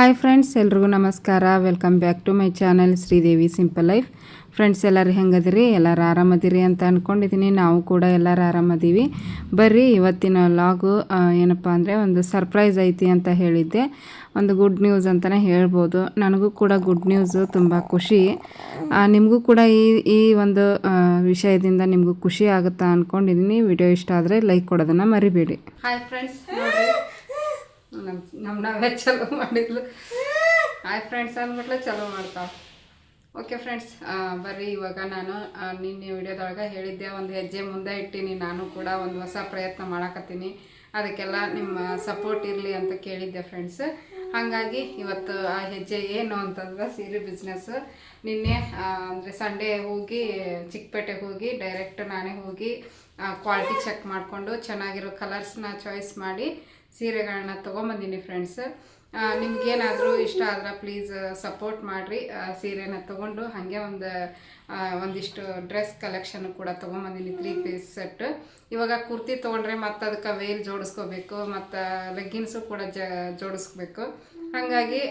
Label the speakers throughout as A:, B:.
A: Hi friends ಎಲ್ರಿಗೂ ನಮಸ್ಕಾರ. Welcome back to my channel Sridevi simple life friends ಎಲ್ಲರೂ ಹೆಂಗದಿರಿ? ಎಲ್ಲರೂ ಆರಾಮದಿರಿ ಅಂತ ಅಂದ್ಕೊಂಡಿದ್ದೀನಿ ನಾವು ಕೂಡ ಎಲ್ಲರೂ ಆರಾಮದೀವಿ. ಬರ್ರಿ, ಇವತ್ತಿನ ಲಾಗು ಏನಪ್ಪ ಅಂದರೆ ಒಂದು ಸರ್ಪ್ರೈಸ್ ಐತಿ ಅಂತ ಹೇಳಿದ್ದೆ. ಒಂದು ಗುಡ್ ನ್ಯೂಸ್ ಅಂತಲೇ ಹೇಳ್ಬೋದು. ನನಗೂ ಕೂಡ ಗುಡ್ ನ್ಯೂಸು ತುಂಬ ಖುಷಿ. ನಿಮಗೂ ಕೂಡ ಈ ಈ ಒಂದು ವಿಷಯದಿಂದ ನಿಮಗೂ ಖುಷಿ ಆಗುತ್ತಾ ಅಂದ್ಕೊಂಡಿದ್ದೀನಿ ವಿಡಿಯೋ ಇಷ್ಟ ಆದರೆ ಲೈಕ್ ಕೊಡೋದನ್ನು ಮರಿಬೇಡಿ. ಹಾಯ್ ಫ್ರೆಂಡ್ಸ್ ನಮ್ಮ ನಮ್ಮ ನಾವೇ ಚಲೋ ಮಾಡಿದ್ಲು. ಹಾಯ್ ಫ್ರೆಂಡ್ಸ್ ಅಂದ್ಬಿಟ್ಲೆ ಚಲೋ ಮಾಡ್ತಾವೆ ಓಕೆ ಫ್ರೆಂಡ್ಸ್ ಬರ್ರಿ ಇವಾಗ ನಾನು ನಿನ್ನೆ ವಿಡಿಯೋದೊಳಗೆ ಹೇಳಿದ್ದೆ, ಒಂದು ಹೆಜ್ಜೆ ಮುಂದೆ ಇಟ್ಟೀನಿ. ನಾನು ಕೂಡ ಒಂದು ಹೊಸ ಪ್ರಯತ್ನ ಮಾಡಕತ್ತೀನಿ. ಅದಕ್ಕೆಲ್ಲ ನಿಮ್ಮ ಸಪೋರ್ಟ್ ಇರಲಿ ಅಂತ ಕೇಳಿದ್ದೆ ಫ್ರೆಂಡ್ಸ್ ಹಾಗಾಗಿ ಇವತ್ತು ಆ ಹೆಜ್ಜೆ ಏನು ಅಂತಂದ್ರೆ ಸೀರೆ ಬಿಸ್ನೆಸ್ ನಿನ್ನೆ ಅಂದರೆ ಸಂಡೇ ಹೋಗಿ ಚಿಕ್ಕಪೇಟೆಗೆ ಹೋಗಿ ಡೈರೆಕ್ಟ್ ನಾನೇ ಹೋಗಿ ಕ್ವಾಲಿಟಿ ಚೆಕ್ ಮಾಡಿಕೊಂಡು ಚೆನ್ನಾಗಿರೋ ಕಲರ್ಸ್ನ ಚಾಯ್ಸ್ ಮಾಡಿ ಸೀರೆಗಳನ್ನ ತೊಗೊಂಬಂದೀನಿ ಫ್ರೆಂಡ್ಸ್ ನಿಮ್ಗೇನಾದರೂ ಇಷ್ಟ ಆದ್ರೆ ಪ್ಲೀಸ್ ಸಪೋರ್ಟ್ ಮಾಡಿರಿ. ಸೀರೆನ ತೊಗೊಂಡು ಹಾಗೆ ಒಂದು ಒಂದಿಷ್ಟು ಡ್ರೆಸ್ ಕಲೆಕ್ಷನ್ ಕೂಡ ತೊಗೊಂಬಂದೀನಿ ತ್ರೀ ಪೀಸ್ ಸೆಟ್ ಇವಾಗ ಕುರ್ತಿ ತೊಗೊಂಡ್ರೆ ಮತ್ತು ಅದಕ್ಕೆ ವೇಲ್ ಜೋಡಿಸ್ಕೋಬೇಕು, ಮತ್ತು ಲೆಗ್ಗಿನ್ಸು ಕೂಡ ಜ, ಜೋಡಿಸ್ಕೋಬೇಕು. ಹಾಗಾಗಿ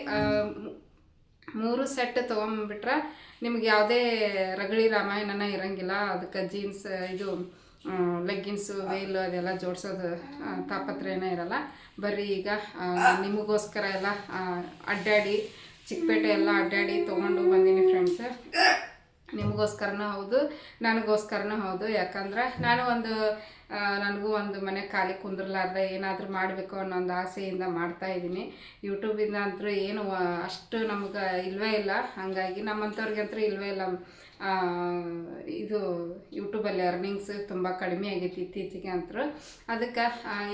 A: ಮೂರು ಸೆಟ್ ತೊಗೊಂಬಿಟ್ರೆ ನಿಮ್ಗೆ ಯಾವುದೇ ರಗಳಿ ರಾಮಾಯಣನ ಇರಂಗಿಲ್ಲ. ಅದಕ್ಕೆ ಜೀನ್ಸ್ ಇದು ಲೆಗ್ಗಿನ್ಸು ವೇಲು ಅದೆಲ್ಲ ಜೋಡಿಸೋದು ತಾಪತ್ರೆನೇ ಇರಲ್ಲ. ಬರೀ ಈಗ ನಿಮಗೋಸ್ಕರ ಎಲ್ಲ ಅಡ್ಡಾಡಿ, ಚಿಕ್ಕಪೇಟೆ ಎಲ್ಲ ಅಡ್ಡಾಡಿ ತೊಗೊಂಡು ಬಂದೀನಿ ಫ್ರೆಂಡ್ಸ್ ನಿಮಗೋಸ್ಕರನೂ ಹೌದು, ನನಗೋಸ್ಕರನೂ ಹೌದು. ಯಾಕಂದ್ರೆ ನಾನು ಒಂದು ನನಗೂ ಒಂದು ಮನೆ ಖಾಲಿ ಕುಂದ್ರಲಾರ್ದೆ ಏನಾದರೂ ಮಾಡಬೇಕು ಅನ್ನೋ ಒಂದು ಆಸೆಯಿಂದ ಮಾಡ್ತಾ ಇದ್ದೀನಿ. ಯೂಟ್ಯೂಬಿಂದ ಅಂತೂ ಏನು, ಅಷ್ಟು ನಮ್ಗೆ ಇಲ್ವೇ ಇಲ್ಲ. ಹಾಗಾಗಿ ನಮ್ಮಂಥವ್ರಿಗಂತೂ ಇಲ್ವೇ ಇಲ್ಲ. ಇದು ಯೂಟ್ಯೂಬಲ್ಲಿ ಅರ್ನಿಂಗ್ಸ್ ತುಂಬ ಕಡಿಮೆ ಆಗೈತಿ ಇತ್ತೀಚೆಗೆ ಅಂತೂ ಅದಕ್ಕೆ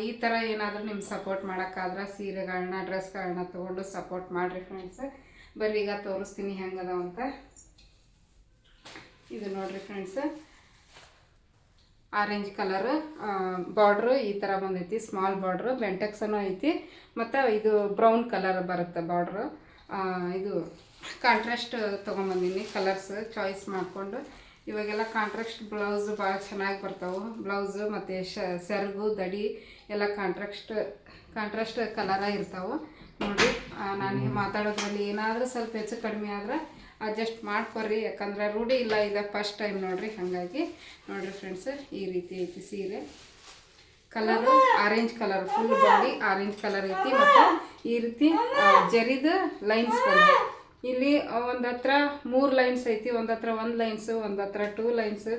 A: ಈ ಥರ ಏನಾದರೂ ನಿಮ್ಮ ಸಪೋರ್ಟ್ ಮಾಡೋಕ್ಕಾದ್ರೆ ಸೀರೆಗಳನ್ನ ಡ್ರೆಸ್ಗಳನ್ನ ತೊಗೊಂಡು ಸಪೋರ್ಟ್ ಮಾಡಿರಿ ಫ್ರೆಂಡ್ಸ್ ಬರ್ರಿ, ಈಗ ತೋರಿಸ್ತೀನಿ ಹೆಂಗದಾವ ಅಂತ. ಇದು ನೋಡಿರಿ ಫ್ರೆಂಡ್ಸ್ ಆರೆಂಜ್ ಕಲರ್ ಬಾರ್ಡ್ರು ಈ ಥರ ಬಂದೈತಿ ಸ್ಮಾಲ್ ಬಾರ್ಡ್ರು ಬೆಂಟೆಕ್ಸನೂ ಐತಿ. ಮತ್ತು ಇದು ಬ್ರೌನ್ ಕಲರ್ ಬರುತ್ತೆ ಬಾರ್ಡ್ರು ಇದು ಕಾಂಟ್ರಾಸ್ಟ್ ತೊಗೊಂಬಂದಿನಿ ಕಲರ್ಸ್ ಚಾಯ್ಸ್ ಮಾಡಿಕೊಂಡು. ಇವಾಗೆಲ್ಲ ಕಾಂಟ್ರಾಸ್ಟ್ ಬ್ಲೌಸ್ ಭಾಳ ಚೆನ್ನಾಗಿ ಬರ್ತಾವೆ. ಬ್ಲೌಸು ಮತ್ತು ಸೆರಗು, ದಡಿ ಎಲ್ಲ ಕಾಂಟ್ರಾಸ್ಟ್ ಕಾಂಟ್ರಾಸ್ಟ್ ಕಲರ ಇರ್ತಾವೆ. ನೋಡಿ ನಾನು ಮಾತಾಡೋದ್ರಲ್ಲಿ ಏನಾದರೂ ಸ್ವಲ್ಪ ಹೆಚ್ಚು ಕಡಿಮೆ ಆದ್ರೆ ಅಡ್ಜಸ್ಟ್ ಮಾಡ್ಕೊರಿ. ಯಾಕಂದ್ರೆ ರೂಢಿ ಇಲ್ಲ ಇದೆ ಫಸ್ಟ್ ಟೈಮ್ ನೋಡಿರಿ, ಹಾಗಾಗಿ. ನೋಡಿರಿ ಫ್ರೆಂಡ್ಸ್ ಈ ರೀತಿ ಐತಿ ಸೀರೆ. Colour orange colour full body orange colour ಐತಿ. ಮತ್ತು ಈ ರೀತಿ ಜರಿದ ಲೈನ್ಸ್ ಬಂದ ಇಲ್ಲಿ ಒಂದು ಹತ್ರ ಮೂರು ಲೈನ್ಸ್ ಐತಿ, ಒಂದು ಹತ್ರ ಒಂದು ಲೈನ್ಸು ಒಂದು ಹತ್ರ ಟೂ ಲೈನ್ಸ್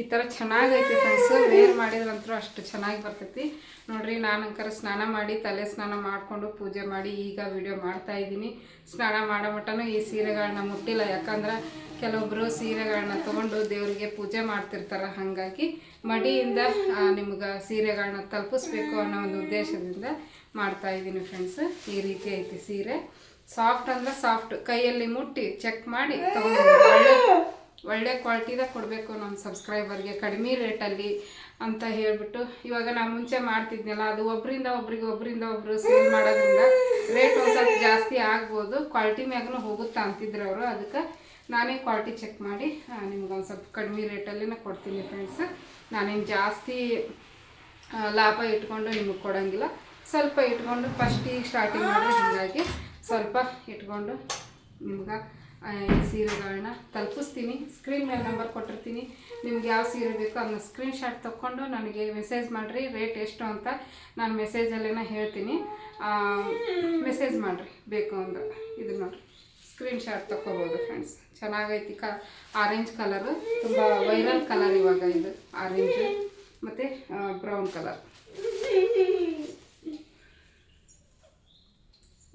A: ಈ ಥರ ಚೆನ್ನಾಗೈತಿ ಫ್ರೆಂಡ್ಸ್ ವೇರ್ ಮಾಡಿದ್ರಂತೂ ಅಷ್ಟು ಚೆನ್ನಾಗಿ ಬರ್ತೈತಿ. ನೋಡ್ರಿ, ನಾನು ಅಂಕರ ಸ್ನಾನ ಮಾಡಿ, ತಲೆ ಸ್ನಾನ ಮಾಡಿಕೊಂಡು ಪೂಜೆ ಮಾಡಿ ಈಗ ವಿಡಿಯೋ ಮಾಡ್ತಾ ಇದ್ದೀನಿ. ಸ್ನಾನ ಮಾಡೋ ಮಟ್ಟನೂ ಈ ಸೀರೆಗಳನ್ನ ಮುಟ್ಟಿಲ್ಲ. ಯಾಕಂದ್ರೆ ಕೆಲವೊಬ್ಬರು ಸೀರೆಗಳನ್ನ ತೊಗೊಂಡು ದೇವರಿಗೆ ಪೂಜೆ ಮಾಡ್ತಿರ್ತಾರೆ. ಹಾಗಾಗಿ ಮಡಿಯಿಂದ ನಿಮ್ಗೆ ಸೀರೆಗಳನ್ನ ತಲುಪಿಸ್ಬೇಕು ಅನ್ನೋ ಒಂದು ಉದ್ದೇಶದಿಂದ ಮಾಡ್ತಾ ಇದ್ದೀನಿ ಫ್ರೆಂಡ್ಸ್ ಈ ರೀತಿ ಐತಿ ಸೀರೆ. ಸಾಫ್ಟ್ ಅಂದ್ರೆ ಸಾಫ್ಟ್ ಕೈಯಲ್ಲಿ ಮುಟ್ಟಿ ಚೆಕ್ ಮಾಡಿ ಒಳ್ಳೆ ಒಳ್ಳೆ ಕ್ವಾಲಿಟಿದ ಕೊಡಬೇಕು ನಮ್ಮ ಸಬ್ಸ್ಕ್ರೈಬರ್ಗೆ ಕಡಿಮೆ ರೇಟಲ್ಲಿ ಅಂತ ಹೇಳಿಬಿಟ್ಟು. ಇವಾಗ ನಾನು ಮುಂಚೆ ಮಾಡ್ತಿದ್ನಲ್ಲ, ಅದು ಒಬ್ಬರಿಂದ ಒಬ್ರಿಗೆ ಒಬ್ಬರಿಂದ ಒಬ್ರು ಸೇಲ್ ಮಾಡೋದ್ರಿಂದ ರೇಟ್ ಒಂದು ಸ್ವಲ್ಪ ಜಾಸ್ತಿ ಆಗ್ಬೋದು. ಕ್ವಾಲಿಟಿ ಮ್ಯಾಗೂ ಹೋಗುತ್ತಾ ಅಂತಿದ್ರು ಅವರು. ಅದಕ್ಕೆ ನಾನೇ ಕ್ವಾಲಿಟಿ ಚೆಕ್ ಮಾಡಿ ನಿಮ್ಗೆ ಒಂದು ಸ್ವಲ್ಪ ಕಡಿಮೆ ರೇಟಲ್ಲೇ ಕೊಡ್ತೀನಿ ಫ್ರೆಂಡ್ಸ್ ನಾನೇನು ಜಾಸ್ತಿ ಲಾಭ ಇಟ್ಕೊಂಡು ನಿಮಗೆ ಕೊಡೋಂಗಿಲ್ಲ. ಸ್ವಲ್ಪ ಇಟ್ಕೊಂಡು ಫಸ್ಟಿಗೆ ಸ್ಟಾರ್ಟಿಂಗ್ ಮಾಡಿದ್ರೆ ಹೀಗಾಗಿ ಸ್ವಲ್ಪ ಇಟ್ಕೊಂಡು ನಿಮ್ಗೆ ಈ ಸೀರೆಗಳನ್ನ ತಲುಪಿಸ್ತೀನಿ. ಸ್ಕ್ರೀನ್ ಮೇಲೆ ನಂಬರ್ ಕೊಟ್ಟಿರ್ತೀನಿ. ನಿಮ್ಗೆ ಯಾವ ಸೀರೆ ಬೇಕೋ ಅದನ್ನ ಸ್ಕ್ರೀನ್ ಶಾಟ್ ತೊಗೊಂಡು ನನಗೆ ಮೆಸೇಜ್ ಮಾಡಿರಿ ರೇಟ್ ಎಷ್ಟು ಅಂತ ನಾನು ಮೆಸೇಜಲ್ಲೇನ ಹೇಳ್ತೀನಿ. ಮೆಸೇಜ್ ಮಾಡಿರಿ, ಬೇಕು ಅಂದ್ರೆ. ಇದು ನೋಡಿರಿ. ಸ್ಕ್ರೀನ್ ಶಾಟ್ ತಗೋಬೋದು ಫ್ರೆಂಡ್ಸ್ ಚೆನ್ನಾಗೈತಿ ಕ ಆರೆಂಜ್ ಕಲರು ತುಂಬ ವೈರಲ್ ಕಲರ್ ಇವಾಗ ಇದು. ಆರೆಂಜ್ ಮತ್ತು ಬ್ರೌನ್ ಕಲರ್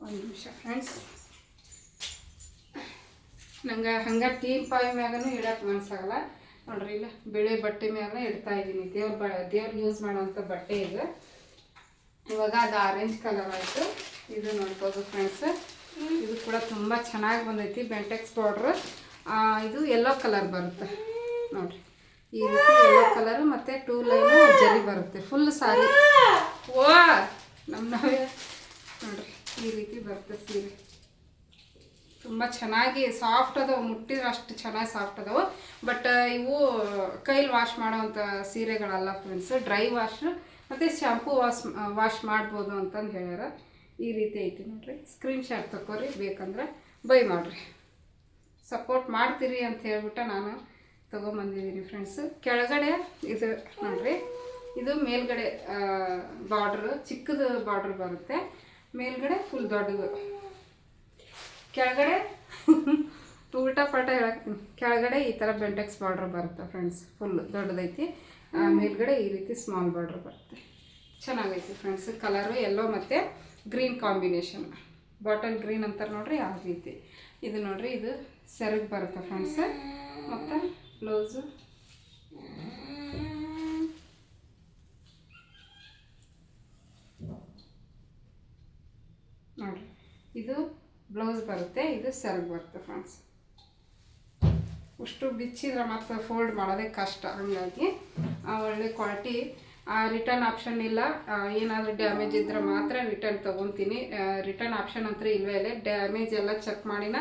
A: ಒಂದು ನಿಮಿಷ. ಫ್ರೆಂಡ್ಸ್ ನಂಗೆ ಹಂಗೆ ಟೀ ಪಾಯ್ ಮ್ಯಾಗನು ಇಡಕ್ಕೆ ಮನಸ್ಸಾಗಲ್ಲ ನೋಡ್ರಿ ಇಲ್ಲ ಬಿಳಿ ಬಟ್ಟೆ ಮ್ಯಾಲ ಇಡ್ತಾ ಇದ್ದೀನಿ. ದೇವ್ರ ಬ ದೇವ್ರಿಗೆ ಯೂಸ್ ಮಾಡೋವಂಥ ಬಟ್ಟೆ ಇದು. ಇವಾಗ ಅದು ಆರೆಂಜ್ ಕಲರ್ ಆಯಿತು. ಇದು ನೋಡ್ಬೋದು ಫ್ರೆಂಡ್ಸ್ ಇದು ಕೂಡ ತುಂಬ ಚೆನ್ನಾಗಿ ಬಂದೈತಿ ಬೆಂಟೆಕ್ಸ್ ಪೌಡ್ರು ಇದು ಯೆಲ್ಲೋ ಕಲರ್ ಬರುತ್ತೆ. ನೋಡ್ರಿ. ಈ ರೀತಿ ಯೆಲ್ಲೋ ಕಲರು ಮತ್ತು ಟೂ ಲೈನು ಜರಿ ಬರುತ್ತೆ. ಫುಲ್ ಸಾರಿ ಓ! ನಮ್ಮ ನಾವೇ ಈ ರೀತಿ ಬರ್ತದೆ ಸೀರೆ. ತುಂಬ ಚೆನ್ನಾಗಿ ಸಾಫ್ಟ್ ಅದಾವೆ, ಮುಟ್ಟಿದ್ರೆ ಅಷ್ಟು ಚೆನ್ನಾಗಿ ಸಾಫ್ಟ್ ಅದಾವೆ. ಬಟ್ ಇವು ಕೈಲಿ ವಾಶ್ ಮಾಡೋವಂಥ ಸೀರೆಗಳಲ್ಲ ಫ್ರೆಂಡ್ಸ್ ಡ್ರೈ ವಾಶ್ ಮತ್ತು ಶಾಂಪೂ ವಾಶ್ ವಾಶ್ ಮಾಡ್ಬೋದು ಅಂತಂದು ಹೇಳ್ಯಾರ. ಈ ರೀತಿ ಐತಿ ನೋಡಿರಿ. ಸ್ಕ್ರೀನ್ ಶಾಟ್ ತಗೋರಿ ಬೇಕಂದ್ರೆ ಬೈ ಮಾಡಿರಿ. ಸಪೋರ್ಟ್ ಮಾಡ್ತೀರಿ ಅಂತ ಹೇಳ್ಬಿಟ್ಟು ನಾನು ತೊಗೊಂಬಂದಿದ್ದೀನಿ ಫ್ರೆಂಡ್ಸು ಕೆಳಗಡೆ ಇದು ನೋಡಿರಿ. ಇದು ಮೇಲ್ಗಡೆ ಬಾರ್ಡ್ರು ಚಿಕ್ಕದು ಬಾರ್ಡ್ರ್ ಬರುತ್ತೆ. ಮೇಲ್ಗಡೆ ಫುಲ್ ದೊಡ್ಡದು. ಕೆಳಗಡೆ ಉಲ್ಟಾ ಪಲ್ಟಾ ಹೇಳಕ್ತೀನಿ ಕೆಳಗಡೆ ಈ ಥರ ಬೆಂಟೆಕ್ಸ್ ಬಾರ್ಡ್ರ್ ಬರುತ್ತೆ ಫ್ರೆಂಡ್ಸ್ ಫುಲ್ ದೊಡ್ಡದೈತಿ. ಮೇಲ್ಗಡೆ ಈ ರೀತಿ ಸ್ಮಾಲ್ ಬಾರ್ಡ್ರ್ ಬರುತ್ತೆ. ಚೆನ್ನಾಗೈತಿ ಫ್ರೆಂಡ್ಸ್ ಕಲರು ಎಲ್ಲೋ ಮತ್ತು ಗ್ರೀನ್ ಕಾಂಬಿನೇಷನ್ ಬಾಟಲ್ ಗ್ರೀನ್ ಅಂತಾರೆ ನೋಡ್ರಿ, ಆ ರೀತಿ. ಇದು ನೋಡ್ರಿ, ಇದು ಸೆರಗ್ ಬರುತ್ತೆ ಫ್ರೆಂಡ್ಸ್ ಮತ್ತು ಬ್ಲೌಸು ನೋಡ್ರಿ. ಇದು ಬ್ಲೌಸ್ ಬರುತ್ತೆ, ಇದು ಸೆರಗ್ ಬರುತ್ತೆ ಫ್ರೆಂಡ್ಸ್ ಅಷ್ಟು ಬಿಚ್ಚಿದ್ರೆ ಮತ್ತೆ ಫೋಲ್ಡ್ ಮಾಡೋದೇ ಕಷ್ಟ. ಹಂಗಾಗಿ ಒಳ್ಳೆ ಕ್ವಾಲಿಟಿ ರಿಟರ್ನ್ ಆಪ್ಷನ್ ಇಲ್ಲ. ಏನಾದರೂ ಡ್ಯಾಮೇಜ್ ಇದ್ದರೆ ಮಾತ್ರ ರಿಟರ್ನ್ ತೊಗೊತೀನಿ. ರಿಟರ್ನ್ ಆಪ್ಷನ್ ಅಂತ ಇಲ್ಲವೇ ಇಲ್ಲ ಡ್ಯಾಮೇಜ್ ಎಲ್ಲ ಚೆಕ್ ಮಾಡಿನ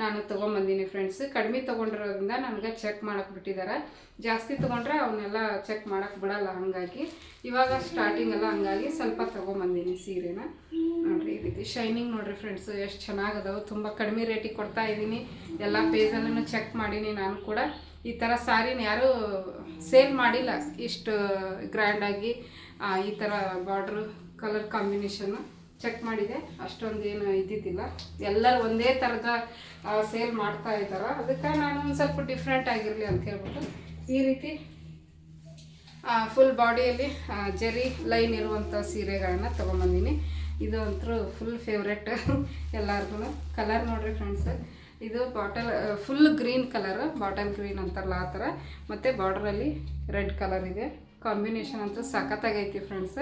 A: ನಾನು ತೊಗೊಂಬಂದಿನಿ ಫ್ರೆಂಡ್ಸ್ ಕಡಿಮೆ ತೊಗೊಂಡಿರೋದ್ರಿಂದ ನನಗೆ ಚೆಕ್ ಮಾಡಕ್ಕೆ ಬಿಟ್ಟಿದ್ದಾರೆ ಜಾಸ್ತಿ ತೊಗೊಂಡ್ರೆ ಅವನ್ನೆಲ್ಲ ಚೆಕ್ ಮಾಡಕ್ಕೆ ಬಿಡಲ್ಲ ಹಾಗಾಗಿ. ಇವಾಗ ಸ್ಟಾರ್ಟಿಂಗ್ ಎಲ್ಲ ಹಂಗಾಗಿ ಸ್ವಲ್ಪ ತೊಗೊಂಬಂದಿನಿ ಸೀರೆನ. ನೋಡಿರಿ ಈ ರೀತಿ ಶೈನಿಂಗ್ ನೋಡಿರಿ ಫ್ರೆಂಡ್ಸು ಎಷ್ಟು ಚೆನ್ನಾಗದವು. ತುಂಬ ಕಡಿಮೆ ರೇಟಿಗೆ ಕೊಡ್ತಾ ಇದ್ದೀನಿ. ಎಲ್ಲ ಪೇಜಲ್ಲೂ ಚೆಕ್ ಮಾಡೀನಿ ನಾನು ಕೂಡ. ಈ ಥರ ಸ್ಯಾರಿನ ಯಾರೂ ಸೇಲ್ ಮಾಡಿಲ್ಲ. ಇಷ್ಟು ಗ್ರ್ಯಾಂಡಾಗಿ ಈ ಥರ ಬಾರ್ಡ್ರು ಕಲರ್ ಕಾಂಬಿನೇಷನ್ನು ಚೆಕ್ ಮಾಡಿದೆ. ಅಷ್ಟೊಂದು ಏನು ಇದ್ದಿದ್ದಿಲ್ಲ. ಎಲ್ಲರೂ ಒಂದೇ ಥರದ ಸೇಲ್ ಮಾಡ್ತಾ ಇದ್ದಾರೆ, ಅದಕ್ಕೆ ನಾನು ಒಂದು ಸ್ವಲ್ಪ ಡಿಫ್ರೆಂಟ್ ಆಗಿರಲಿ ಅಂತ ಹೇಳ್ಬಿಟ್ಟು ಈ ರೀತಿ ಫುಲ್ ಬಾಡಿಯಲ್ಲಿ ಜರಿ ಲೈನ್ ಇರುವಂಥ ಸೀರೆಗಳನ್ನ ತೊಗೊಂಬಂದಿನಿ. ಇದು ಅಂತೂ ಫುಲ್ ಫೇವ್ರೆಟ್ ಎಲ್ಲರಿಗೂ ಕಲರ್ ನೋಡ್ರಿ ಫ್ರೆಂಡ್ಸ್ ಇದು bottle full green colour bottle green ಅಂತಾರಲ್ಲ ಆ ಥರ. ಮತ್ತು ಬಾರ್ಡ್ರಲ್ಲಿ ರೆಡ್ ಕಲರ್ ಇದೆ. ಕಾಂಬಿನೇಷನ್ ಅಂತೂ ಸಖತ್ತಾಗೈತಿ ಫ್ರೆಂಡ್ಸ್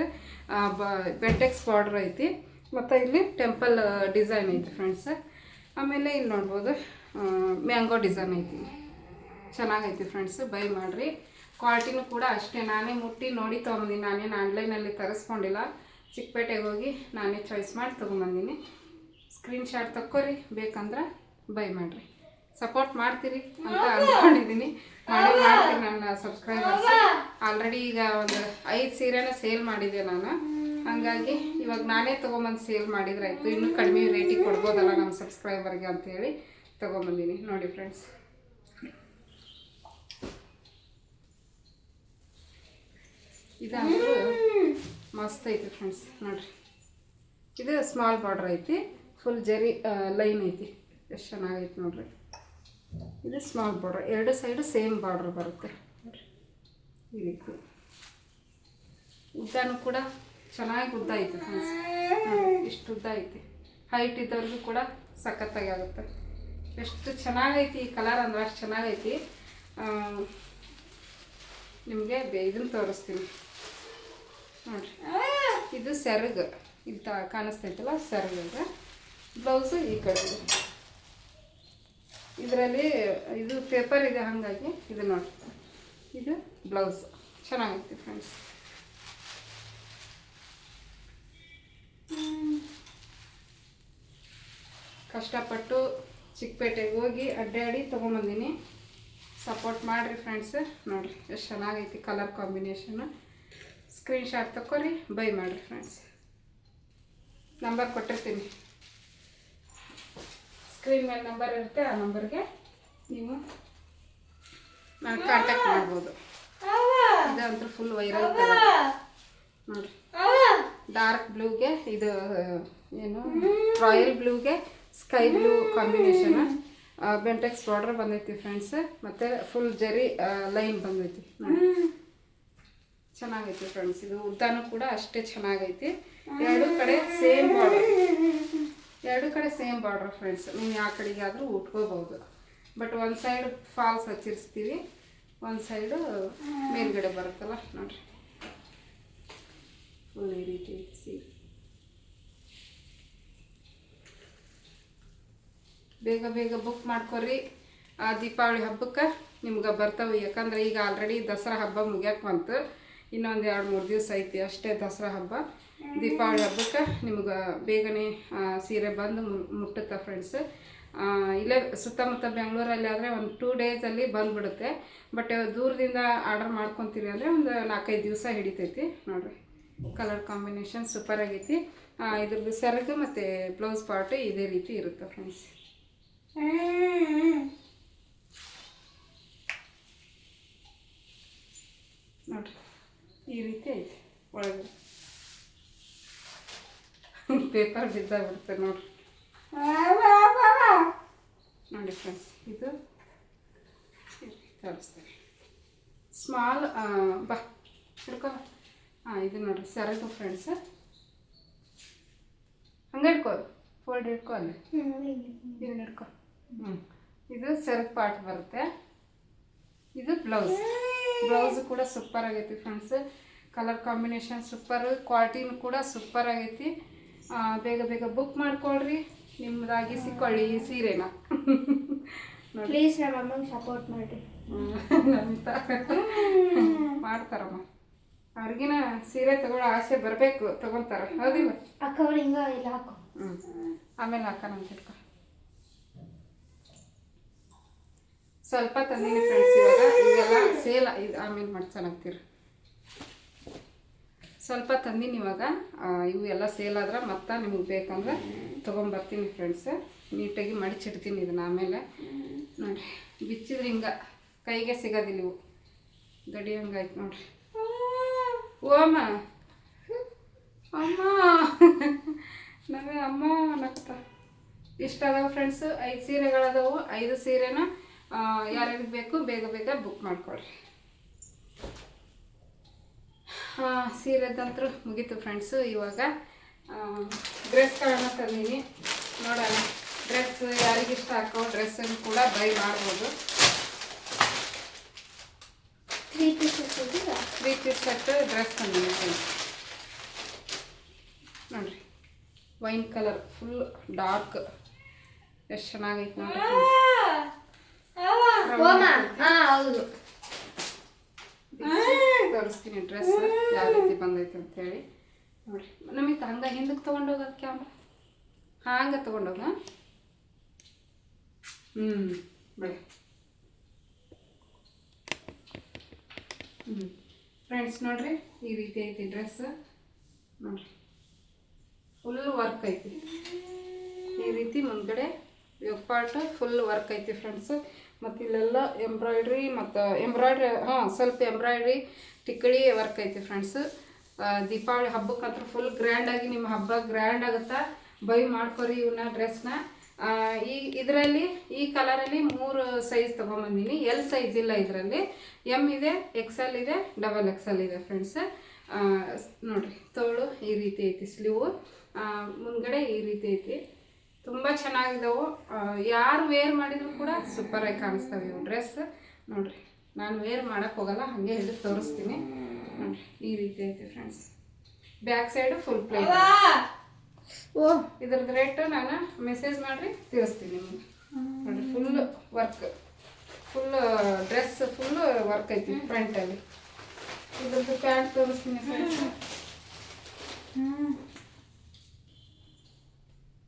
A: ಬ ಬೆಂಟೆಕ್ಸ್ ಬಾರ್ಡ್ರ್ ಐತಿ. ಮತ್ತು ಇಲ್ಲಿ ಟೆಂಪಲ್ ಡಿಸೈನ್ ಐತಿ ಫ್ರೆಂಡ್ಸ್ ಆಮೇಲೆ ಇಲ್ಲಿ ನೋಡ್ಬೋದು ಮ್ಯಾಂಗೋ ಡಿಸೈನ್ ಐತಿ. ಚೆನ್ನಾಗೈತಿ ಫ್ರೆಂಡ್ಸ್ ಬೈ ಮಾಡಿರಿ. ಕ್ವಾಲಿಟಿನೂ ಕೂಡ ಅಷ್ಟೇ. ನಾನೇ ಮುಟ್ಟಿ ನೋಡಿ ತೊಗೊಂಬಂದಿನಿ. ನಾನೇನು ಆನ್ಲೈನಲ್ಲಿ ತರಿಸ್ಕೊಂಡಿಲ್ಲ. ಚಿಕ್ಕಪೇಟೆಗೆ ಹೋಗಿ ನಾನೇ ಚಾಯ್ಸ್ ಮಾಡಿ ತೊಗೊಂಬಂದಿನಿ. Screen shot ತಕ್ಕೋರಿ. ಬೇಕಂದ್ರೆ ಬೈ ಮಾಡಿರಿ. ಸಪೋರ್ಟ್ ಮಾಡ್ತೀರಿ ಅಂತ ಅಂದ್ಕೊಂಡಿದ್ದೀನಿ ಮಾಡಿ ಮಾಡ್ತೀನಿ ನನ್ನ ಸಬ್ಸ್ಕ್ರೈಬರ್ಸ್ ಆಲ್ರೆಡಿ ಈಗ ಒಂದು ಐದು ಸೀರೆನ ಸೇಲ್ ಮಾಡಿದೆ ನಾನು. ಹಂಗಾಗಿ ಇವಾಗ ನಾನೇ ತೊಗೊಂಬಂದು ಸೇಲ್ ಮಾಡಿದ್ರೆ ಆಯಿತು ಇನ್ನೂ ಕಡಿಮೆ ರೇಟಿಗೆ ಕೊಡ್ಬೋದಲ್ಲ ನಮ್ಮ ಸಬ್ಸ್ಕ್ರೈಬರ್ಗೆ ಅಂತೇಳಿ ತೊಗೊಂಬಂದೀನಿ. ನೋಡಿ ಫ್ರೆಂಡ್ಸ್ ಇದಂತೂ ಮಸ್ತ್ ಐತಿ ಫ್ರೆಂಡ್ಸ್ ನೋಡಿರಿ. ಇದು ಸ್ಮಾಲ್ ಬಾರ್ಡ್ರ್ ಐತಿ. ಫುಲ್ ಜರಿ ಲೈನ್ ಐತಿ. ಎಷ್ಟು ಚೆನ್ನಾಗೈತೆ ನೋಡ್ರಿ. ಇದು ಸ್ಮಾಲ್ ಬಾರ್ಡ್ರ್ ಎರಡು ಸೈಡು ಸೇಮ್ ಬಾರ್ಡ್ರ್ ಬರುತ್ತೆ. ಈ ರೀತಿ. ಉದ್ದನೂ ಕೂಡ ಚೆನ್ನಾಗಿ ಉದ್ದ ಐತೆ ಇಷ್ಟು ಉದ್ದ ಐತೆ. ಹೈಟ್ ಇದ್ದವ್ರಿಗೂ ಕೂಡ ಸಖತ್ತಾಗಿ ಆಗುತ್ತೆ. ಎಷ್ಟು ಚೆನ್ನಾಗೈತಿ ಈ ಕಲರ್ ಅಂದ್ರೆ ಅಷ್ಟು ಚೆನ್ನಾಗೈತಿ. ನಿಮಗೆ ಇದನ್ನು ತೋರಿಸ್ತೀನಿ. ನೋಡ್ರಿ. ಇದು ಸೆರಗ್. ಇದು ಕಾಣಿಸ್ತೈತಲ್ಲ, ಸೆರಗ ಬ್ಲೌಸು ಈ ಕಡೆ ಇದರಲ್ಲಿ ಇದು ಪೇಪರ್ ಇದೆ ಹಾಗಾಗಿ ಇದು ನೋಡಿ. ಇದು ಬ್ಲೌಸ್ ಚೆನ್ನಾಗೈತಿ ಫ್ರೆಂಡ್ಸ್ ಕಷ್ಟಪಟ್ಟು ಚಿಕ್ಕಪೇಟೆಗೆ ಹೋಗಿ ಅಡ್ಡಾಡಿ ತೊಗೊಂಬಂದೀನಿ. ಸಪೋರ್ಟ್ ಮಾಡಿರಿ ಫ್ರೆಂಡ್ಸ್ ನೋಡಿರಿ, ಎಷ್ಟು ಚೆನ್ನಾಗೈತಿ ಕಲರ್ ಕಾಂಬಿನೇಷನು ಸ್ಕ್ರೀನ್ ಶಾಟ್ ತಗೋರಿ ಬೈ ಮಾಡಿರಿ ಫ್ರೆಂಡ್ಸ್ ನಂಬರ್ ಕೊಟ್ಟಿರ್ತೀನಿ. ಸ್ಕ್ರೀನ್ ಮೇಲೆ ನಂಬರ್ ಇರುತ್ತೆ ಆ ನಂಬರ್ಗೆ ನೀವು ನಾನು ಕಾಂಟ್ಯಾಕ್ಟ್ ಮಾಡ್ಬೋದು. ಇದಂತೂ ಫುಲ್ ವೈರಲ್ ನೋಡಿ ನೋಡಿರಿ. ಡಾರ್ಕ್ ಬ್ಲೂಗೆ ಇದು ಏನು? Royal ಬ್ಲೂಗೆ sky blue combination Bentex border ಬಂದೈತಿ ಫ್ರೆಂಡ್ಸ್ ಮತ್ತು ಫುಲ್ ಜರಿ ಲೈನ್ ಬಂದೈತಿ. ನೋಡಿ ಚೆನ್ನಾಗೈತಿ ಫ್ರೆಂಡ್ಸ್ ಇದು ಉದ್ದಾನು ಕೂಡ ಅಷ್ಟೇ ಚೆನ್ನಾಗೈತಿ. ಎರಡು ಕಡೆ ಸೇಮ್ ಬಾರ್ಡರ್ ಎರಡು ಕಡೆ ಸೇಮ್ ಬಾರ್ಡ್ರ್ ಫ್ರೆಂಡ್ಸ್. ನೀವು ಯಾವ ಕಡೆಗೆ ಆದರೂ ಉಟ್ಕೋಬಹುದು. ಬಟ್ ಒಂದು ಸೈಡ್ ಫಾಲ್ಸ್ ಹಚ್ಚಿರಿಸ್ತೀವಿ. ಒಂದು ಸೈಡು ಮೇಲ್ಗಡೆ ಬರುತ್ತಲ್ಲ ನೋಡ್ರಿ. ಫುಲ್ ಈ ರೀತಿ ಸೀ ಬೇಗ ಬೇಗ ಬುಕ್ ಮಾಡ್ಕೊರಿ. ಆ ದೀಪಾವಳಿ ಹಬ್ಬಕ್ಕೆ ನಿಮ್ಗೆ ಬರ್ತವೆ. ಯಾಕಂದ್ರೆ ಈಗ ಆಲ್ರೆಡಿ ದಸರಾ ಹಬ್ಬ ಮುಗಿಯೋಕೆ ಬಂತು. ಇನ್ನೊಂದು ಎರಡು ಮೂರು ದಿವಸ ಐತಿ. ಅಷ್ಟೇ ದಸರಾ ಹಬ್ಬ. ದೀಪಾವಳಿ ಹಬ್ಬಕ್ಕೆ ನಿಮ್ಗೆ ಬೇಗನೆ ಸೀರೆ ಬಂದು ಮು- ಮುಟ್ಟುತ್ತೆ ಫ್ರೆಂಡ್ಸ್ ಇಲ್ಲೇ ಸುತ್ತಮುತ್ತ ಬೆಂಗಳೂರಲ್ಲಿ ಆದರೆ ಒಂದು ಟೂ ಡೇಸಲ್ಲಿ ಬಂದುಬಿಡುತ್ತೆ. ಬಟ್ ದೂರದಿಂದ ಆರ್ಡರ್ ಮಾಡ್ಕೊತೀವಿ ಅಂದರೆ ಒಂದು ನಾಲ್ಕೈದು ದಿವಸ ಹಿಡಿತೈತಿ ನೋಡಿರಿ. ಕಲರ್ ಕಾಂಬಿನೇಷನ್ ಸೂಪರ್ ಆಗೈತಿ. ಇದ್ರದ್ದು ಸೆರಗು ಮತ್ತು ಬ್ಲೌಸ್ ಪಾರ್ಟ್ ಇದೇ ರೀತಿ ಇರುತ್ತೆ ಫ್ರೆಂಡ್ಸ್ ನೋಡ್ರಿ. ಈ ರೀತಿ ಐತೆ ಒಳಗೆ. ಪೇಪರ್ ಬಿದ್ದಾಗ್ಬಿಡುತ್ತೆ ನೋಡ್ರಿ ನೋಡಿ. ಫ್ರೆಂಡ್ಸ್ ಇದು ತೋರಿಸ್ತೇವೆ ಸ್ಮಾಲ್ ಬಾ ಹಿಡ್ಕೊ ಹಾಂ ಇದು ನೋಡಿರಿ ಸರಗು ಫ್ರೆಂಡ್ಸ್ ಹಂಗೆ ಹಿಡ್ಕೋ ಫೋಲ್ಡ್ ಹಿಡ್ಕೊ ಅಲ್ಲಿ. ಇದನ್ನ ಹಿಡ್ಕೊ. ಹ್ಞೂ ಇದು ಸರಗ್ ಪಾರ್ಟ್ ಬರುತ್ತೆ. ಇದು ಬ್ಲೌಸ್ ಬ್ಲೌಸ್ ಕೂಡ ಸೂಪರ್ ಆಗೈತಿ ಫ್ರೆಂಡ್ಸ್ ಕಲರ್ ಕಾಂಬಿನೇಷನ್ ಸೂಪರ್ ಕ್ವಾಲಿಟಿನೂ ಕೂಡ ಸೂಪರ್ ಆಗೈತಿ. ಬೇಗ ಬೇಗ ಬುಕ್ ಮಾಡ್ಕೊಳ್ರಿ ನಿಮ್ಮದಾಗಿಸಿಕೊಳ್ಳಿ ಈ ಸೀರೆನ.
B: ಪ್ಲೀಸ್ ನಮ್ಮ ಅಮ್ಮಂಗೆ ಸಪೋರ್ಟ್ ಮಾಡಿ
A: ಮಾಡ್ತಾರಮ್ಮ. ಅವ್ರಿಗಿನ ಸೀರೆ ತಗೊಳ್ಳೋ ಆಸೆ ಬರಬೇಕು ತಗೊಂತಾರ. ಹೌದಿಲ್ಲ?
B: ಅಕ್ಕ ಅವ್ರು ಹಿಂಗ ಇಲ್ಲ ಹಾಕು.
A: ಹ್ಞೂ ಆಮೇಲೆ ಅಕ್ಕ ಅಂತ ತಿಳ್ಕ ಸ್ವಲ್ಪ ತಂದಿನಿ ಫ್ರೆಂಡ್ಸ್ ಇವಾಗ. ಇವೆಲ್ಲ ಸೇಲ್ ಇದು ಆಮೇಲೆ ಮಾಡ್ಕೊಳಕ್ತೀರ ಸ್ವಲ್ಪ ತಂದೀನಿ ಇವಾಗ. ಇವು ಎಲ್ಲ ಸೇಲ್ ಆದ್ರೆ ಮತ್ತೆ ನಿಮಗೆ ಬೇಕಂದ್ರೆ ತೊಗೊಂಬರ್ತೀನಿ ಫ್ರೆಂಡ್ಸ್ ನೀಟಾಗಿ ಮಡಿಚಿಡ್ತೀನಿ ಇದನ್ನ ಆಮೇಲೆ. ನೋಡಿ ಬಿಚ್ಚಿದ್ರೆ ಹಿಂಗೆ ಕೈಗೆ ಸಿಗೋದಿಲ್ಲ ಇವು. ಗಡಿ ಹಂಗಾಯ್ತು ನೋಡ್ರಿ. ಓಮ ಅಮ್ಮ. ನನಗೆ ಅಮ್ಮ ನಗ್ತ ಇಷ್ಟ ಅದಾವ ಫ್ರೆಂಡ್ಸ್ ಐದು ಸೀರೆಗಳದಾವು ಐದು ಸೀರೆನ ಯಾರ್ಯಾರಿಗೆ ಬೇಕು ಬೇಗ ಬೇಗ ಬುಕ್ ಮಾಡ್ಕೊಳ್ರಿ. ಹಾಂ ಸೀರೆದಂತೂ ಮುಗೀತು ಫ್ರೆಂಡ್ಸು ಇವಾಗ ಡ್ರೆಸ್ಗಳನ್ನು ತಂದೀನಿ. ನೋಡೋಣ. ಡ್ರೆಸ್ ಯಾರಿಗಿಷ್ಟ ಹಾಕೋ ಡ್ರೆಸ್ಸನ್ನು ಕೂಡ ಬೈ ಮಾಡ್ಬೋದು.
B: Three piece
A: three piece set dress ತಂದೀನಿ friends ನೋಡ್ರಿ. ವೈನ್ ಕಲರ್ ಫುಲ್ ಡಾರ್ಕ್ ಎಷ್ಟು ಚೆನ್ನಾಗೈತೆ
B: ನೋಡಿ ಹೌದು.
A: ತೋರಿಸ್ತೀನಿ ಡ್ರೆಸ್ ಯಾವ ರೀತಿ ಬಂದೈತೆ ಅಂತೇಳಿ. ನೋಡ್ರಿ. ನಮಗೆ ಹಂಗೆ ಹಿಂದಕ್ಕೆ ತೊಗೊಂಡೋಗ ಕ್ಯಾಮ್ರ ಹಾಂಗೆ ತೊಗೊಂಡೋಗ ಹ್ಞೂ ಬೆಳೆ ಹ್ಞೂ ಫ್ರೆಂಡ್ಸ್ ನೋಡ್ರಿ ಈ ರೀತಿ ಐತಿ ಡ್ರೆಸ್ ನೋಡ್ರಿ. ಫುಲ್ ವರ್ಕ್ ಐತಿ. ಈ ರೀತಿ ಮುಂದ್ಗಡೆ ಪಾರ್ಟ್ ಫುಲ್ ವರ್ಕ್ ಐತಿ ಫ್ರೆಂಡ್ಸ್ ಮತ್ತು ಇಲ್ಲೆಲ್ಲ ಎಂಬ್ರಾಯ್ಡ್ರಿ ಮತ್ತು ಎಂಬ್ರಾಯ್ಡ್ರಿ ಹಾಂ, ಸ್ವಲ್ಪ ಎಂಬ್ರಾಯ್ಡ್ರಿ ಟಿಕ್ಕಳಿ ವರ್ಕ್ ಐತಿ ಫ್ರೆಂಡ್ಸ್ ದೀಪಾವಳಿ ಹಬ್ಬಕ್ಕಂತೂ ಫುಲ್ ಗ್ರ್ಯಾಂಡಾಗಿ ನಿಮ್ಮ ಹಬ್ಬ ಗ್ರ್ಯಾಂಡ್ ಆಗುತ್ತಾ? ಬೈ ಮಾಡ್ಕೊರಿ ಇವನ್ನ ಡ್ರೆಸ್ನ ಈ, ಇದರಲ್ಲಿ, ಈ ಕಲರಲ್ಲಿ ಮೂರು ಸೈಜ್ ತೊಗೊಂಬಂದಿನಿ. ಎಲ್ ಸೈಜ್ ಇಲ್ಲ ಇದರಲ್ಲಿ. ಎಂ ಇದೆ ಎಕ್ಸ್ ಎಲ್ ಇದೆ ಡಬಲ್ ಎಕ್ಸ್ ಎಲ್ ಇದೆ ಫ್ರೆಂಡ್ಸ್ ನೋಡಿರಿ, ತೋಳು ಈ ರೀತಿ ಐತಿ ಸ್ಲೀವು ಮುಂದ್ಗಡೆ ಈ ರೀತಿ ಐತಿ. ತುಂಬ ಚೆನ್ನಾಗಿದ್ದಾವೆ. ಯಾರು ವೇರ್ ಮಾಡಿದ್ರು ಕೂಡ ಸೂಪರಾಗಿ ಕಾಣಿಸ್ತವೆ ಇವು ಡ್ರೆಸ್ ನೋಡ್ರಿ ನಾನು ವೇರ್ ಮಾಡೋಕ್ಕೆ ಹೋಗಲ್ಲ ಹಾಗೆ ಹಿಡಿದು ತೋರಿಸ್ತೀನಿ. ನೋಡ್ರಿ ಈ ರೀತಿ ಐತೆ friends back side full plate
B: ಓ!
A: ಇದ್ರದ್ದು ರೇಟ್ ನಾನು ಮೆಸೇಜ್ ಮಾಡಿರಿ ತಿಳಿಸ್ತೀನಿ ನಿಮಗೆ. ನೋಡಿ full work full dress full work ಐತಿ ಫ್ರಂಟಲ್ಲಿ ಇದ್ರದ್ದು ಪ್ಯಾಂಟ್ ತೋರಿಸ್ತೀನಿ ಫ್ರೆಂಡ್ಸ್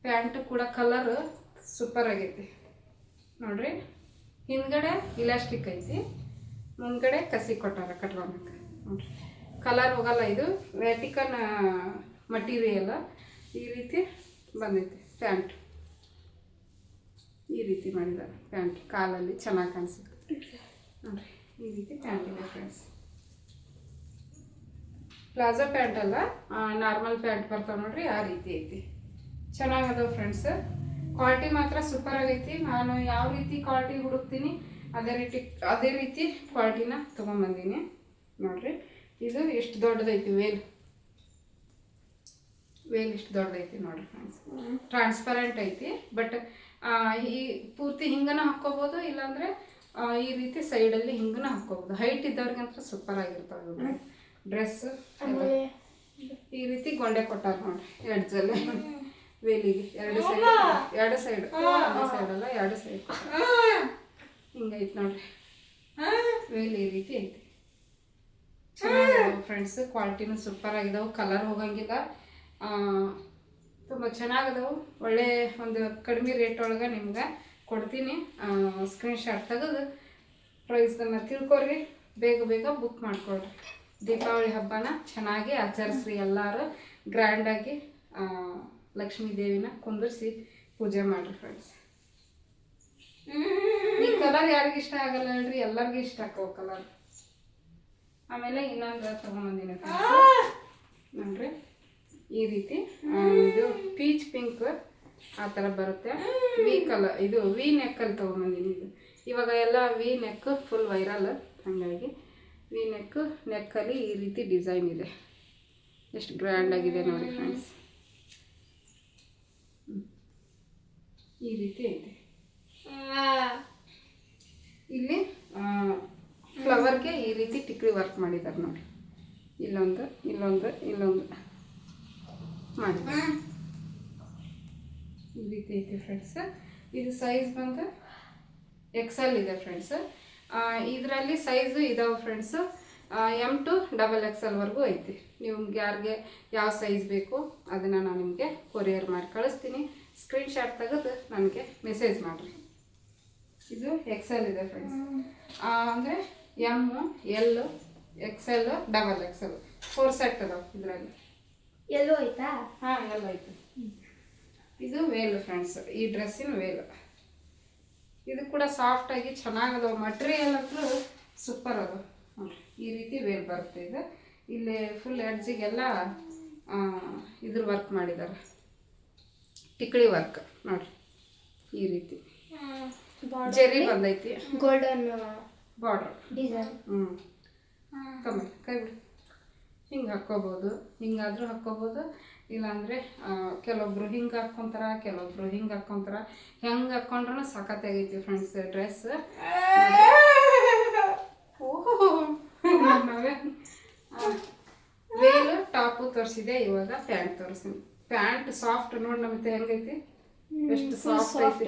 A: ಪ್ಯಾಂಟ್ ಕೂಡ ಕಲರ್ ಸೂಪರ್ ಆಗೈತಿ. ನೋಡ್ರಿ, ಹಿಂದ್ಗಡೆ ಇಲಾಸ್ಟಿಕ್ ಐತಿ, ಮುಂದ್ಗಡೆ ಕಸಿ ಕೊಟ್ಟಾರ ಕಟ್ಕೊಳಕ್ಕೆ ನೋಡ್ರಿ, ಕಲರ್ ಹೋಗಲ್ಲ ಇದು ವ್ಯಾಟಿಕನ್ ಮಟೀರಿಯಲ್ ಈ ರೀತಿ ಬಂದೈತಿ ಪ್ಯಾಂಟ್. ಈ ರೀತಿ ಮಾಡಿದ್ದಾರೆ ಪ್ಯಾಂಟ್, ಕಾಲಲ್ಲಿ ಚೆನ್ನಾಗಿ ಕಾಣಿಸುತ್ತೆ. ನೋಡ್ರಿ, ಈ ರೀತಿ ಪ್ಯಾಂಟ್ ಇದೆ ಫ್ರೆಂಡ್ಸ್ ಪ್ಲಾಜೋ ಪ್ಯಾಂಟ್ ಅಲ್ಲ ನಾರ್ಮಲ್ ಪ್ಯಾಂಟ್ ಬರ್ತಾವೆ ನೋಡ್ರಿ, ಆ ರೀತಿ ಐತಿ. ಚೆನ್ನಾಗದವ ಫ್ರೆಂಡ್ಸ್ ಕ್ವಾಲಿಟಿ ಮಾತ್ರ ಸೂಪರ್ ಆಗೈತಿ. ನಾನು ಯಾವ ರೀತಿ ಕ್ವಾಲಿಟಿ ಹುಡುಕ್ತೀನಿ ಅದೇ ರೀತಿ ಅದೇ ರೀತಿ ಕ್ವಾಲಿಟಿನ ತೊಗೊಂಬಂದೀನಿ. ನೋಡ್ರಿ ಇದು ಎಷ್ಟು ದೊಡ್ಡದೈತಿ ವೇಲ್ ವೇಲ್ ಇಷ್ಟು ದೊಡ್ಡದೈತಿ ನೋಡ್ರಿ ಫ್ರೆಂಡ್ಸ್ ಟ್ರಾನ್ಸ್ಪರೆಂಟ್ ಐತಿ ಬಟ್ ಈ ಪೂರ್ತಿ ಹಿಂಗನ ಹಾಕ್ಕೋಬೋದು ಇಲ್ಲಾಂದ್ರೆ ಈ ರೀತಿ ಸೈಡಲ್ಲಿ ಹಿಂಗನ ಹಾಕ್ಕೋಬೋದು. ಹೈಟ್ ಇದ್ದವ್ರಿಗಂತೂ ಸೂಪರ್ ಆಗಿರ್ತಾವೆ ಡ್ರೆಸ್ ಈ ರೀತಿ ಗೊಂಡೆ ಕೊಟ್ಟಾರ ನೋಡ್ರಿ ಎಡ್ಜಲ್ಲಿ ವೇಲಿಗೆ ಎರಡು ಸೈಡ್ ಎರಡು ಸೈಡ್ ಸೈಡ್ ಅಲ್ಲ ಎರಡು ಸೈಡ್ ಹಿಂಗೈತೆ ನೋಡ್ರಿ. ವೇಲಿ ಈ ರೀತಿ ಐತಿ. ಫ್ರೆಂಡ್ಸ್ ಕ್ವಾಲಿಟಿನೂ ಸೂಪರ್ ಆಗಿದಾವೆ ಕಲರ್ ಹೋಗಂಗಿಲ್ಲ. ತುಂಬ ಚೆನ್ನಾಗಿದಾವೆ. ಒಳ್ಳೆ ಒಂದು ಕಡಿಮೆ ರೇಟ್ ಒಳಗೆ ನಿಮ್ಗೆ ಕೊಡ್ತೀನಿ. ಸ್ಕ್ರೀನ್ ಶಾಟ್ ತೆಗೆದು ಪ್ರೈಸ್ನ ತಿಳ್ಕೊಳ್ರಿ ಬೇಗ ಬೇಗ ಬುಕ್ ಮಾಡ್ಕೊಳ್ರಿ. ದೀಪಾವಳಿ ಹಬ್ಬನ ಚೆನ್ನಾಗಿ ಆಚರಿಸ್ರಿ ಎಲ್ಲರೂ. ಗ್ರ್ಯಾಂಡಾಗಿ ಲಕ್ಷ್ಮೀ ದೇವಿನ ಕುಂದರ್ಸಿ ಪೂಜೆ ಮಾಡ್ರಿ ಫ್ರೆಂಡ್ಸ್ ಈ ಕಲರ್ ಯಾರಿಗೂ ಇಷ್ಟ ಆಗಲ್ಲ ಹೇಳ್ರಿ ಎಲ್ಲರಿಗೂ ಇಷ್ಟ ಆಗೋ ಕಲರ್. ಆಮೇಲೆ ಇನ್ನೊಂದು ತೊಗೊಂಬಂದಿನಿ. ನೋಡ್ರಿ ಈ ರೀತಿ ಇದು ಪೀಚ್ ಪಿಂಕ್ ಆ ಥರ ಬರುತ್ತೆ. ವಿ ಕಲರ್ ಇದು ವಿ ನೆಕ್ಕಲ್ಲಿ ತೊಗೊಂಬಂದಿನಿ ಇದು. ಇವಾಗ ಎಲ್ಲ ವಿ ನೆಕ್ ಫುಲ್ ವೈರಲ್ ಹಾಗಾಗಿ ವಿ ನೆಕ್ ನೆಕ್ಕಲ್ಲಿ ಈ ರೀತಿ ಡಿಸೈನ್ ಇದೆ. ಎಷ್ಟು ಗ್ರ್ಯಾಂಡ್ ಆಗಿದೆ ನೋಡಿ ಫ್ರೆಂಡ್ಸ್ ಈ ರೀತಿ ಐತೆ. ಇಲ್ಲಿ ಫ್ಲವರ್ಗೆ ಈ ರೀತಿ ಟಿಕ್ರಿ ವರ್ಕ್ ಮಾಡಿದ್ದಾರೆ ನೋಡಿ. ಇಲ್ಲೊಂದು ಇಲ್ಲೊಂದು ಇಲ್ಲೊಂದು. ಮಾಡಿ ಈ ರೀತಿ ಐತೆ ಫ್ರೆಂಡ್ಸ್ ಇದು ಸೈಜ್ ಬಂದು ಎಲ್ ಇದೆ ಫ್ರೆಂಡ್ಸ್ ಇದರಲ್ಲಿ ಸೈಜು ಇದಾವೆ ಫ್ರೆಂಡ್ಸು ಎಂ ಟು ಡಬಲ್ ಎಕ್ಸೆಲ್ವರೆಗೂ ಐತಿ. ನಿಮ್ಗೆ ಯಾರಿಗೆ ಯಾವ ಸೈಜ್ ಬೇಕು ಅದನ್ನು ನಾನು ನಿಮಗೆ ಕೊರಿಯರ್ ಮಾಡಿ ಕಳಿಸ್ತೀನಿ. ಸ್ಕ್ರೀನ್ಶಾಟ್ ತೆಗೆದು ನನಗೆ ಮೆಸೇಜ್ ಮಾಡಿರಿ. ಇದು ಎಕ್ಸೆಲ್ ಇದೆ ಫ್ರೆಂಡ್ಸ್ ಅಂದರೆ M L XL double XL four set ಅದಾವೆ ಇದರಲ್ಲಿ.
B: ಎಲ್ಲೋ ಆಯ್ತಾ
A: ಹಾಂ ಎಲ್ಲ ಐತೆ ಇದು ವೇಲ್ ಫ್ರೆಂಡ್ಸ್ ಈ ಡ್ರೆಸ್ಸಿನ ವೇಲ್ ಇದು ಕೂಡ ಸಾಫ್ಟಾಗಿ ಚೆನ್ನಾಗದ ಮಟೀರಿಯಲ್ ಅಂತೂ ಸೂಪರ್ ಅದು. ಈ ರೀತಿ ವೇಲ್ ಬರುತ್ತೆ ಇದು. ಇಲ್ಲಿ ಫುಲ್ ಎಡ್ಜಿಗೆಲ್ಲ ಇದ್ರ ವರ್ಕ್ ಮಾಡಿದ್ದಾರೆ ಟಿಕ್ಳಿ ವರ್ಕ್ ನೋಡ್ರಿ ಈ ರೀತಿ. ಜೆರಿ ಬಂದೈತಿ.
B: ಗೋಲ್ಡನ್
A: ಬಾರ್ಡರ್
B: ಡಿಸೈನ್
A: ಹ್ಞೂ ಕಮ್ಮಿ ಕೈ ಬಿಡು. ಹಿಂಗೆ ಹಾಕ್ಕೋಬೋದು ಹಿಂಗಾದರೂ ಹಾಕ್ಕೋಬೋದು. ಇಲ್ಲಾಂದರೆ ಕೆಲವೊಬ್ರು ಹಿಂಗೆ ಹಾಕ್ಕೊಂತಾರ ಕೆಲವೊಬ್ರು ಹಿಂಗೆ ಹಾಕ್ಕೊಂತಾರ. ಹೆಂಗೆ ಹಾಕ್ಕೊಂಡ್ರೂ ಸಖತ್ತಾಗೈತಿ ಫ್ರೆಂಡ್ಸ್ ಡ್ರೆಸ್ ವೇಲು ಟಾಪು ತೋರಿಸಿದೆ ಇವಾಗ ಪ್ಯಾಂಟ್ ತೋರಿಸ್ತೀನಿ ಪ್ಯಾಂಟ್ ಸಾಫ್ಟ್ ನೋಡಿ ನಮಗೆ ಹೆಂಗೈತಿ? ಎಷ್ಟು ಸಾಫ್ಟ್ ಐತಿ.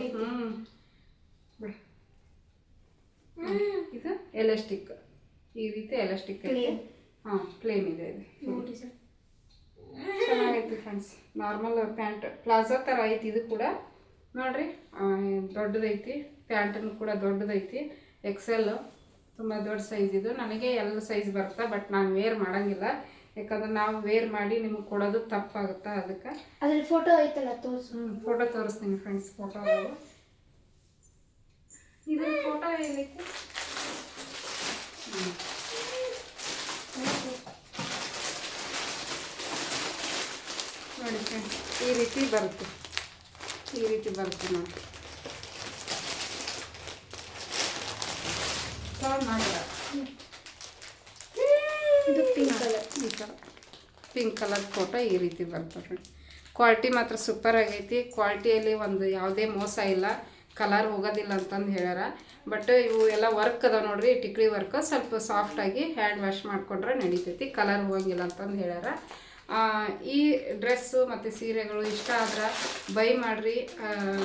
A: ಇದು ಎಲಾಸ್ಟಿಕ್. ಈ ರೀತಿ ಎಲಾಸ್ಟಿಕ್. ಹಾಂ ಪ್ಲೇನ್ ಇದೆ ಇದು. ಚೆನ್ನಾಗೈತಿ ಫ್ರೆಂಡ್ಸ್ ನಾರ್ಮಲ್ ಪ್ಯಾಂಟ್. ಪ್ಲಾಜಾ ಥರ ಐತಿ ಇದು ಕೂಡ. ನೋಡ್ರಿ ದೊಡ್ಡದೈತಿ. ಪ್ಯಾಂಟನ್ನು ಕೂಡ ದೊಡ್ಡದೈತಿ. ಎಕ್ಸೆಲ್ ತುಂಬ ದೊಡ್ಡ ಸೈಜ್ ಇದು. ನನಗೆ ಎಲ್ಲ ಸೈಜ್ ಬರುತ್ತೆ ಬಟ್ ನಾನು ವೇರ್ ಮಾಡಂಗಿಲ್ಲ. ಯಾಕಂದ್ರೆ ನಾವು ವೇರ್ ಮಾಡಿ ನಿಮಗೆ ಕೊಡೋದು ತಪ್ಪಾಗುತ್ತೆ ಅದಕ್ಕೆ?
B: ಅದ್ರಲ್ಲಿ ಫೋಟೋ ಐತಲ್ಲ ತೋರಿಸ್.
A: ಹ್ಞೂ ಫೋಟೋ ತೋರಿಸ್ತೀನಿ ಫ್ರೆಂಡ್ಸ್ ಫೋಟೋ ಇದು ಫೋಟೋ ಏನೈತಿ. ನೋಡಿ ಫ್ರೆಂಡ್ಸ್ ಈ ರೀತಿ ಬರುತ್ತೆ. ಈ ರೀತಿ ಬರುತ್ತೆ ನೋಡಿ. ಸಾಲ್ವ್ ಮಾಡಿದ.
B: ಕಲರ್
A: ಪಿಂಕ್ ಕಲರ್ ಫೋಟೋ ಈ ರೀತಿ ಫ್ರೆಂಡ್ಸ್ ಕ್ವಾಲಿಟಿ ಮಾತ್ರ ಸೂಪರ್ ಆಗೈತಿ. ಕ್ವಾಲಿಟಿಯಲ್ಲಿ ಒಂದು ಯಾವುದೇ ಮೋಸ ಇಲ್ಲ. ಕಲರ್ ಹೋಗೋದಿಲ್ಲ ಅಂತಂದು ಹೇಳ್ಯಾರ. ಬಟ್ ಇವು ಎಲ್ಲ ವರ್ಕ್ ಅದಾವೆ ನೋಡ್ರಿ, ಟಿಕ್ಳಿ ವರ್ಕ್ ಸ್ವಲ್ಪ ಸಾಫ್ಟಾಗಿ ಹ್ಯಾಂಡ್ ವಾಶ್ ಮಾಡಿಕೊಂಡ್ರೆ ನಡೀತೈತಿ. ಕಲರ್ ಹೋಗಂಗಿಲ್ಲ ಅಂತಂದು ಹೇಳ್ಯಾರ. ಈ ಡ್ರೆಸ್ಸು ಮತ್ತು ಸೀರೆಗಳು ಇಷ್ಟ ಆದ್ರೆ ಬೈ ಮಾಡಿರಿ.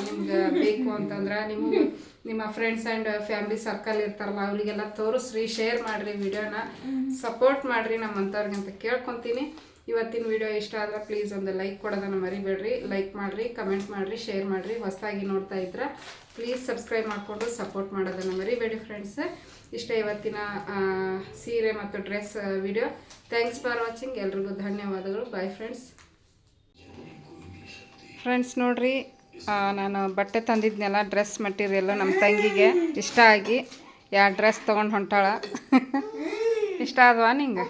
A: ನಿಮ್ಗೆ ಬೇಕು ಅಂತಂದ್ರೆ ನಿಮ್ಮ ನಿಮ್ಮ ಫ್ರೆಂಡ್ಸ್ ಆ್ಯಂಡ್ ಫ್ಯಾಮಿಲಿ ಸರ್ಕಲ್ ಇರ್ತಾರಲ್ಲ, ಅವರಿಗೆಲ್ಲ ತೋರಿಸ್ರಿ ಶೇರ್ ಮಾಡಿರಿ ವಿಡಿಯೋನ ಸಪೋರ್ಟ್ ಮಾಡಿರಿ ಅಂತ ಕೇಳ್ಕೊತೀನಿ. ಇವತ್ತಿನ ವಿಡಿಯೋ ಇಷ್ಟ ಆದ್ರೆ ಪ್ಲೀಸ್ ಒಂದು ಲೈಕ್ ಕೊಡೋದನ್ನು ಮರಿಬೇಡ್ರಿ. ಲೈಕ್ ಮಾಡಿರಿ ಕಮೆಂಟ್ ಮಾಡಿರಿ ಶೇರ್ ಮಾಡಿರಿ. ಹೊಸದಾಗಿ ನೋಡ್ತಾ ಇದ್ರೆ ಪ್ಲೀಸ್ ಸಬ್ಸ್ಕ್ರೈಬ್ ಮಾಡಿಕೊಂಡು ಸಪೋರ್ಟ್ ಮಾಡೋದನ್ನು ಮರಿಬೇಡಿ ಫ್ರೆಂಡ್ಸ್ ಇಷ್ಟ ಇವತ್ತಿನ ಸೀರೆ ಮತ್ತು dress video thanks for watching ಎಲ್ರಿಗೂ ಧನ್ಯವಾದಗಳು. ಬಾಯ್ ಫ್ರೆಂಡ್ಸ್ ಫ್ರೆಂಡ್ಸ್ ನೋಡ್ರಿ ನಾನು ಬಟ್ಟೆ ತಂದಿದ್ನೆಲ್ಲ ಡ್ರೆಸ್ ಮಟೀರಿಯಲ್ ನಮ್ಮ ತಂಗಿಗೆ. ಇಷ್ಟ ಆಗಿ ಯಾ ಡ್ರೆಸ್ ತೊಗೊಂಡು ಹೊಂಟಾಳ. ಇಷ್ಟ ಆದವಾ ನಿಂಗೆ?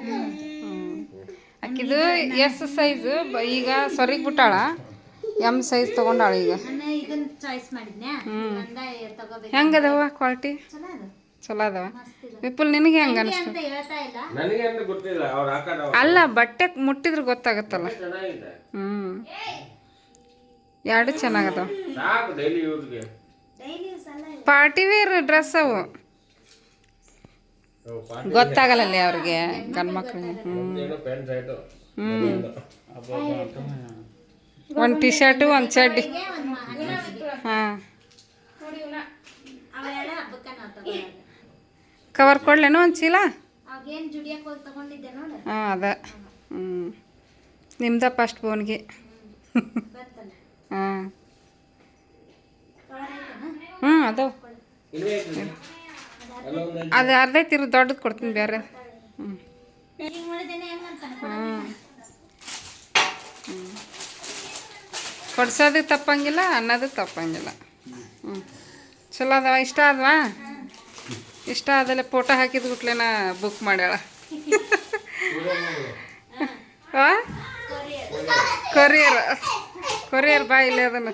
A: ಅಕ್ಕಿದು ಎಸ್ ಸೈಜು ಈಗ ಸೊರಿಗ್ ಬಿಟ್ಟಾಳ. ಎಂ ಸೈಜ್ ತೊಗೊಂಡಾಳ ಈಗ. ಹ್ಞೂ ಹೆಂಗದವ ಕ್ವಾಲಿಟಿ
C: ಚಲೋ ಅದು
A: ಚಲೋ ಅದಾವ ವಿಪುಲ್ ನಿನಗೆ ಹೆಂಗೆ ಅನಿಸ್ತು?
C: ಅಂತ ಹೇಳ್ತಾ ಇಲ್ಲ?
D: ನನಗೆ ಅಂತ ಗೊತ್ತಿಲ್ಲ ಅವ್ರು ಹಾಕೋಣ
A: ಅಲ್ಲ ಬಟ್ಟೆ ಮುಟ್ಟಿದ್ರೆ ಗೊತ್ತಾಗತ್ತಲ್ಲ.
D: ಚೆನ್ನಾಗಿದೆ.
A: ಹ್ಞೂ ಎರಡು ಚೆನ್ನಾಗದಾವ.
D: ಸಾಕು ಡೈಲಿ ಯೂಸ್ಗೆ.
A: ಪಾರ್ಟಿ ವೇರ್ ಡ್ರೆಸ್ ಅವು. ಗೊತ್ತಾಗಲ್ಲ ಅವ್ರಿಗೆ ಗಂಡು ಮಕ್ಳಿಗೆ. ಹ್ಞೂ ಒಂದು ಟಿ ಶರ್ಟು ಒಂದು ಚಡ್ಡಿ. ಹಾಂ
C: ಅವೆಲ್ಲ ಹಬ್ಬಕ್ಕ ನಾವ್ ತಗೊಳೋದು
A: ಕವರ್ ಕೊಡ್ಲೇನೋ ಒಂದು ಚೀಲ ಹಾಂ ಅದ. ಹ್ಞೂ ನಿಮ್ದ ಫಸ್ಟ್
C: ಬೋನ್ಗೆ
A: ಹಾಂ. ಹ್ಞೂ ಅದಾವ ಅದು. ಅರ್ಧ ತಿರು ದೊಡ್ಡದು ಕೊಡ್ತೀನಿ ಬೇರೆ. ಹ್ಞೂ ಹ್ಞೂ ಕೊಡ್ಸೋದು ತಪ್ಪಂಗಿಲ್ಲ ಅನ್ನೋದು ತಪ್ಪಂಗಿಲ್ಲ. ಹ್ಞೂ ಚಲೋ ಅದಾವ ಇಷ್ಟ ಆದ್ವಾ ಇಷ್ಟ ಆದಲ್ಲೇ ಫೋಟೋ ಹಾಕಿದ ಗುಟ್ಲೆನ ಬುಕ್ ಮಾಡ್ಯಾಳ? ಕೊರಿಯರ್ ಕೊರಿಯರ್ ಬಾ ಇಲ್ಲೇ ಅದನ್ನು.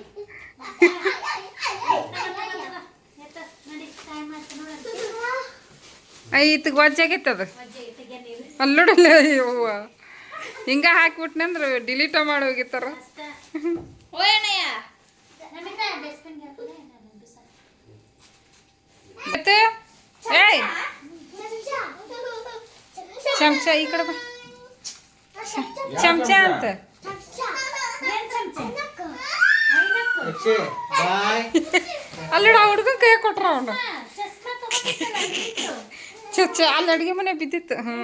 C: ನೋಡಿ ಟೈಮ್ ಆಯ್ತು ನೋಡಂತ
A: ಐತ್ ಗೊಜ್ಜಾಗೈತೆ ಅದು
C: ಅಜ್ಜಿ ತೆಗಿಯ ನೀರು
A: ಅಲ್ಲೋಡಲ್ಲ ಯವ್ವ ಹಿಂಗ ಹಾಕ್ಬಿಟ್ನಂದ್ರೆ ಡಿಲೀಟ ಮಾಡಿ ಹೋಗಿತ್ತಾರ ಮತ್ತೆ? ಚಮಚ ಈ ಕಡೆ ಬಾ. ಚಮಚ ಅಂತ. ಅಲ್ಲೋಡ ಹುಡುಗ ಕೈ ಕೊಟ್ರ ಅವನು. ಚಚ್ಚ ಅಲ್ಲಿ ಅಡುಗೆ ಮನೆ ಬಿದ್ದಿತ್ತು ಹ್ಞೂ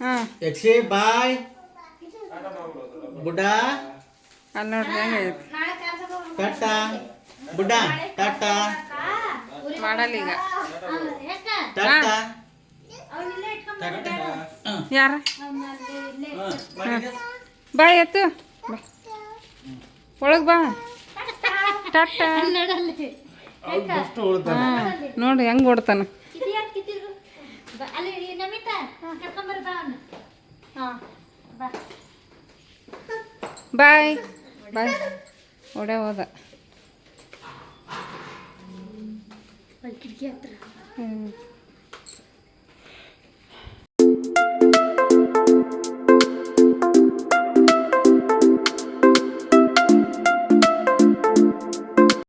C: ಹಾ
E: ಬಾಯ್. ಬುಡ್ಡ
A: ಅಲ್ಲಿ ನೋಡ್ರಿ ಹೆಂಗೈತಿ.
E: ಟಾಟಾ. ಬುಡ್ಡ ಟಾಟಾ.
A: ಮಾಡಲ್ಲ ಈಗ. ಯಾರ? ಬಾ ಎತ್ತು. ಬಾ. ಒಳಗೆ ಬಾ. ಟಾಟ. ನೋಡಿ ಹೆಂಗೆ ಓಡ್ತಾನ. ಬಾಯ್. ಬಾಯ್. ಓಡೇ ಹೋದ.
C: ಅಲ್ಲಿ ಕಿಟಕಿ ಹತ್ರ
A: ಹ್ಞೂ